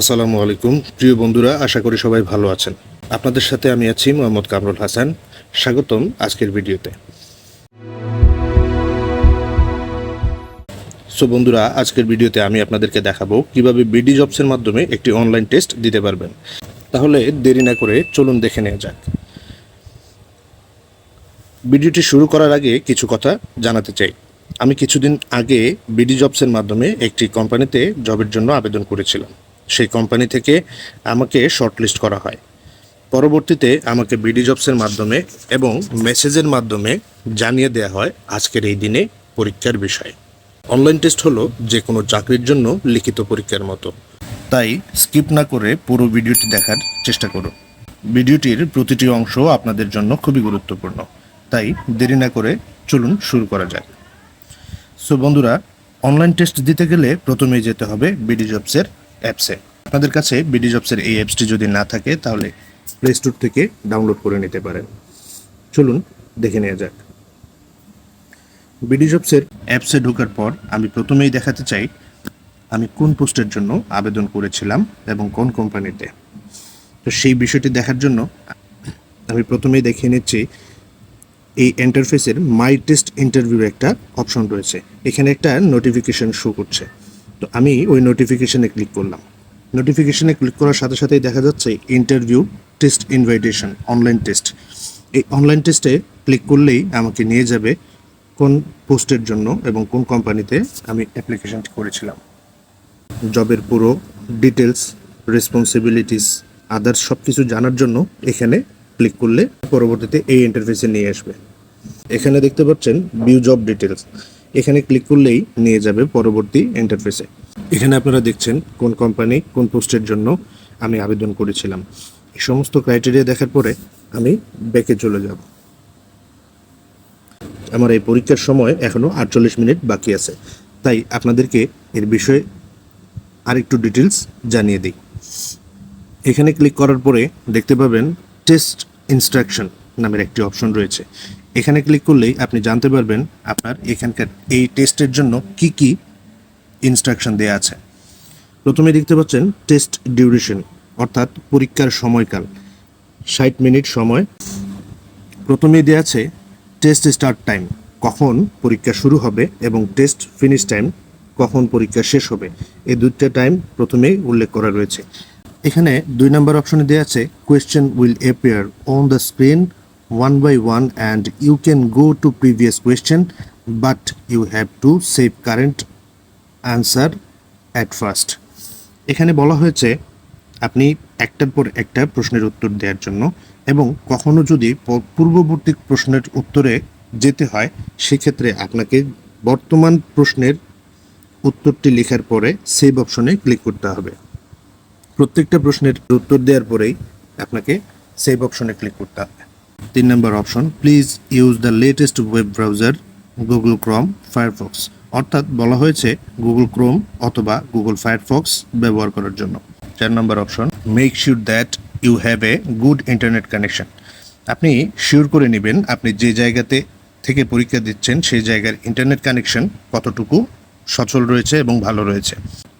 আসসালামু আলাইকুম। প্রিয় বন্ধুরা, আশা করি সবাই ভালো আছেন। আপনাদের সাথে আমি আছি মোহাম্মদ কামরুল হাসান। স্বাগতম আজকের ভিডিওতে। সো বন্ধুরা, আজকের ভিডিওতে আমি আপনাদেরকে দেখাবো কীভাবে বিডি জবসের মাধ্যমে একটি অনলাইন টেস্ট দিতে পারবেন। তাহলে দেরি না করে চলুন দেখে নেওয়া যাক। ভিডিওটি শুরু করার আগে কিছু কথা জানাতে চাই। আমি কিছুদিন আগে বিডি জবসের মাধ্যমে একটি কোম্পানিতে জবের জন্য আবেদন করেছিলাম। সেই কোম্পানি থেকে আমাকে শর্টলিস্ট করা হয়। পরবর্তীতে আমাকে বিডি জবসের মাধ্যমে এবং মেসেজের মাধ্যমে জানিয়ে দেওয়া হয় আজকের এই দিনে পরীক্ষার বিষয়। অনলাইন টেস্ট হলো যে কোনো চাকরির জন্য লিখিত পরীক্ষার মতো। তাই স্কিপ না করে পুরো ভিডিওটি দেখার চেষ্টা করুন। ভিডিওটির প্রতিটি অংশ আপনাদের জন্য খুবই গুরুত্বপূর্ণ। তাই দেরি না করে চলুন শুরু করা যাক। সো বন্ধুরা, অনলাইন টেস্ট দিতে গেলে প্রথমেই যেতে হবে বিডি জবসের অ্যাপসে। আপনাদের কাছে বিডি জবসের এই অ্যাপসটি যদি না থাকে, তাহলে প্লে স্টোর থেকে ডাউনলোড করে নিতে পারেন। চলুন দেখে নেওয়া যাক। বিডি জবসের অ্যাপসে ঢোকার পর আমি প্রথমেই দেখাতে চাই, আমি কোন পোস্টের জন্য আবেদন করেছিলাম এবং কোন কোম্পানিতে। তো সেই বিষয়টি দেখার জন্য আমি প্রথমেই দেখিয়ে নিচ্ছি, এই ইন্টারফেসের মাই টেস্ট ইন্টারভিউ একটা অপশন রয়েছে। এখানে একটা নোটিফিকেশন শো করছে। তো আমি ওই নোটিফিকেশনে ক্লিক করলাম। নোটিফিকেশনে ক্লিক করার সাথে সাথেই দেখা যাচ্ছে interview test invitation online test এই অনলাইন টেস্টে ক্লিক করলেই আমাকে নিয়ে যাবে কোন পোস্টের জন্য এবং কোন কোম্পানিতে আমি অ্যাপ্লিকেশন করেছিলাম। জবের পুরো ডিটেলস রেসপন্সিবিলিটিস আদার্স সব কিছু জানার জন্য এখানে ক্লিক করলে পরবর্তীতে এই ইন্টারফেসে নিয়ে আসবে। এখানে দেখতে পাচ্ছেন ভিউ জব ডিটেলস এখানে ক্লিক করলেই নিয়ে যাবে পরবর্তী ইন্টারফেসে এখানে আপনারা দেখছেন কোন কোম্পানি কোন পোস্টের জন্য আমি আবেদন করেছিলাম। এই সমস্ত ক্রাইটেরিয়া দেখার পরে আমি ব্যাকে চলে যাব। আমার এই পরীক্ষার সময় এখনও আটচল্লিশ মিনিট বাকি আছে। তাই আপনাদেরকে এর বিষয়ে আরেকটু ডিটেলস জানিয়ে দিই। এখানে ক্লিক করার পরে দেখতে পাবেন টেস্ট ইনস্ট্রাকশন নামের একটি অপশন রয়েছে। এখানে ক্লিক করলেই আপনি জানতে পারবেন আপনার এখানকার এই টেস্টের জন্য কি কি ইনস্ট্রাকশন দেওয়া আছে। প্রথমে দেখতে পাচ্ছেন টেস্ট ডিউরেশন অর্থাৎ পরীক্ষার সময়কাল, ষাট মিনিট সময়। প্রথমেই দেওয়া আছে টেস্ট স্টার্ট টাইম কখন পরীক্ষা শুরু হবে এবং টেস্ট ফিনিশ টাইম কখন পরীক্ষা শেষ হবে। এই দুইটা টাইম প্রথমেই উল্লেখ করা রয়েছে। এখানে দুই নম্বর অপশনে দেওয়া আছে question will appear on the screen one by one and you can go to previous question but you have to save current answer at first এখানে বলা হয়েছে, আপনি একটার পর একটা প্রশ্নের উত্তর দেওয়ার জন্য এবং কখনো যদি পূর্ববর্তী প্রশ্নের উত্তরে যেতে হয়, সেক্ষেত্রে আপনাকে বর্তমান প্রশ্নের উত্তরটি লেখার পরে সেভ অপশনে ক্লিক করতে হবে। প্রত্যেকটা প্রশ্নের উত্তর দেওয়ার পরেই আপনাকে সেভ অপশনে ক্লিক করতে হবে। তিন নম্বর option please use the latest web browser Google Chrome Firefox অর্থাৎ বলা হয়েছে গুগল ক্রোম অথবা গুগল ফায়ারফক্স ব্যবহার করার জন্য। চার নম্বর option make sure that you have a good internet connection আপনি শিওর করে নেবেন আপনি যে জায়গাতে থেকে পরীক্ষা দিচ্ছেন সেই জায়গার ইন্টারনেট কানেকশন কতটুকু সচল রয়েছে এবং ভালো রয়েছে।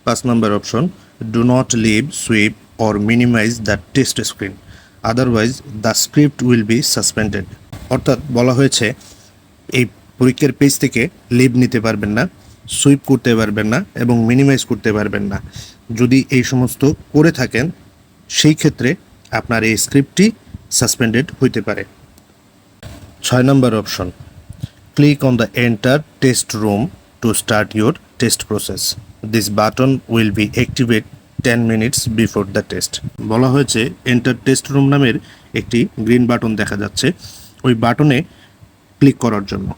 পাঁচ নম্বর option do not leave swipe or minimize the test screen otherwise the script will be suspended অর্থাৎ বলা হয়েছে, এই পরীক্ষার পেজ থেকে লিভ নিতে পারবেন না সুইপ করতে পারবেন না এবং মিনিমাইজ করতে পারবেন না। যদি এই সমস্ত করে থাকেন, সেই ক্ষেত্রে আপনার এই স্ক্রিপ্টটি সাসপেন্ডেড হইতে পারে। ছয় নম্বর option click on the enter test room to start your test process this button will be activate ten minutes before the test বলা হয়েছে এন্টার টেস্ট রুম নামের একটি গ্রিন বাটন দেখা যাচ্ছে। ওই বাটনে ক্লিক করার জন্য।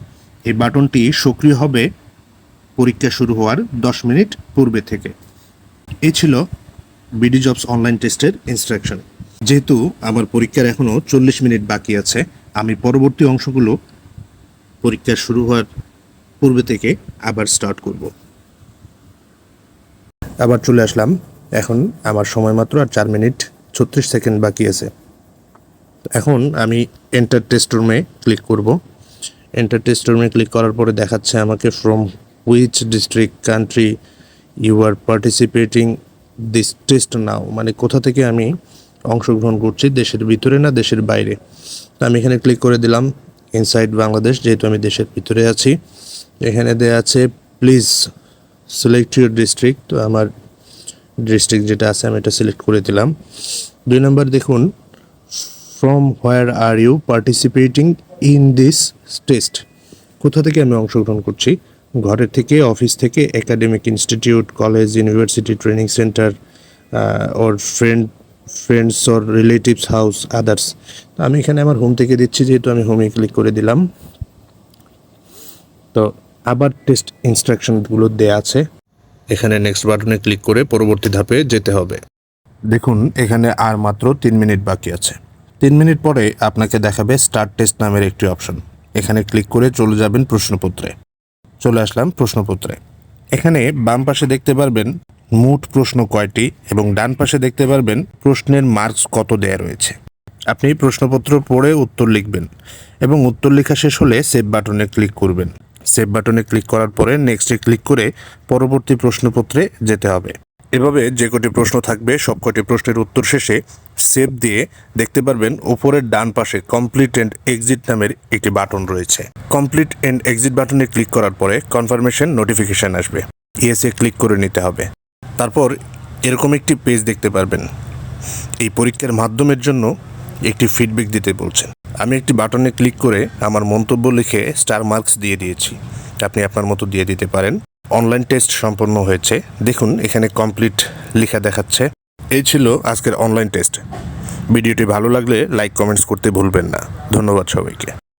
এই বাটনটি সক্রিয় হবে পরীক্ষা শুরু হওয়ার দশ মিনিট পূর্বে থেকে। এই ছিল বিডি জবস অনলাইন টেস্টের ইনস্ট্রাকশন যেহেতু আমার পরীক্ষার এখনও চল্লিশ মিনিট বাকি আছে, আমি পরবর্তী অংশগুলো পরীক্ষা শুরু হওয়ার পূর্বে থেকে আবার স্টার্ট করব। আবার চলে আসলাম এখন আমার সময় মাত্র আর চার মিনিট ছত্রিশ সেকেন্ড বাকি আছে। এখন আমি এন্টার টেস্ট রুমে ক্লিক করব। এন্টার টেস্ট রুমে ক্লিক করার পরে দেখাচ্ছে আমাকে from which district country you are participating this test now মানে কোথা থেকে আমি অংশগ্রহণ করছি, দেশের ভিতরে না দেশের বাইরে। তো আমি এখানে ক্লিক করে দিলাম ইনসাইড বাংলাদেশ যেহেতু আমি দেশের ভিতরে আছি। এখানে দেওয়া আছে প্লিজ সিলেক্ট ইউর ডিস্ট্রিক্ট তো আমার ডিস্ট্রিক্ট যেটা আছে, আমি এটা সিলেক্ট করে দিলাম। দুই নম্বর দেখুন from where are you participating in this test কোথা থেকে আমি অংশগ্রহণ করছি? ঘরের থেকে অফিস থেকে academic institute college university training centre or friend friends or relatives house others তো আমি এখানে আমার হোম থেকে দিচ্ছি, যেহেতু আমি হোমে ক্লিক করে দিলাম। তো আবার টেস্ট ইনস্ট্রাকশনগুলো দেয়া আছে। এখানে নেক্সট বাটনে ক্লিক করে পরবর্তী ধাপে যেতে হবে। দেখুন, এখানে আর মাত্র তিন মিনিট বাকি আছে। তিন মিনিট পরে আপনাকে দেখাবে স্টার্ট টেস্ট নামের একটি অপশন এখানে ক্লিক করে চলে যাবেন প্রশ্নপত্রে। চলে আসলাম প্রশ্নপত্রে। এখানে বাম পাশে দেখতে পারবেন, মোট প্রশ্ন কয়টি এবং ডান পাশে দেখতে পারবেন, প্রশ্নের মার্কস কত দেয়া রয়েছে। আপনি প্রশ্নপত্র পড়ে উত্তর লিখবেন এবং উত্তর লেখা শেষ হলে সেভ বাটনে ক্লিক করবেন। সেভ বাটনে ক্লিক করার পরে নেক্সটে ক্লিক করে পরবর্তী প্রশ্নপত্রে যেতে হবে। এভাবে যে কটি প্রশ্ন থাকবে, সব কটি প্রশ্নের উত্তর শেষে সেভ দিয়ে দেখতে পারবেন উপরের ডান পাশে কমপ্লিট এন্ড এক্সিট নামের একটি বাটন রয়েছে। কমপ্লিট এন্ড এক্সিট বাটনে ক্লিক করার পরে কনফার্মেশন নোটিফিকেশন আসবে। ইয়েসে ক্লিক করে নিতে হবে। তারপর এরকম একটি পেজ দেখতে পারবেন। এই পরীক্ষার মাধ্যমের জন্য একটি ফিডব্যাক দিতে বলছেন। আমি একটি বাটনে ক্লিক করে আমার মন্তব্য লিখে স্টার মার্কস দিয়ে দিয়েছি। আপনি আপনার মতো দিয়ে দিতে পারেন। অনলাইন টেস্ট সম্পন্ন হয়েছে। দেখুন, এখানে কমপ্লিট লেখা দেখাচ্ছে। এই ছিল আজকের অনলাইন টেস্ট। ভিডিওটি ভালো লাগলে লাইক, কমেন্টস করতে ভুলবেন না। ধন্যবাদ সবাইকে।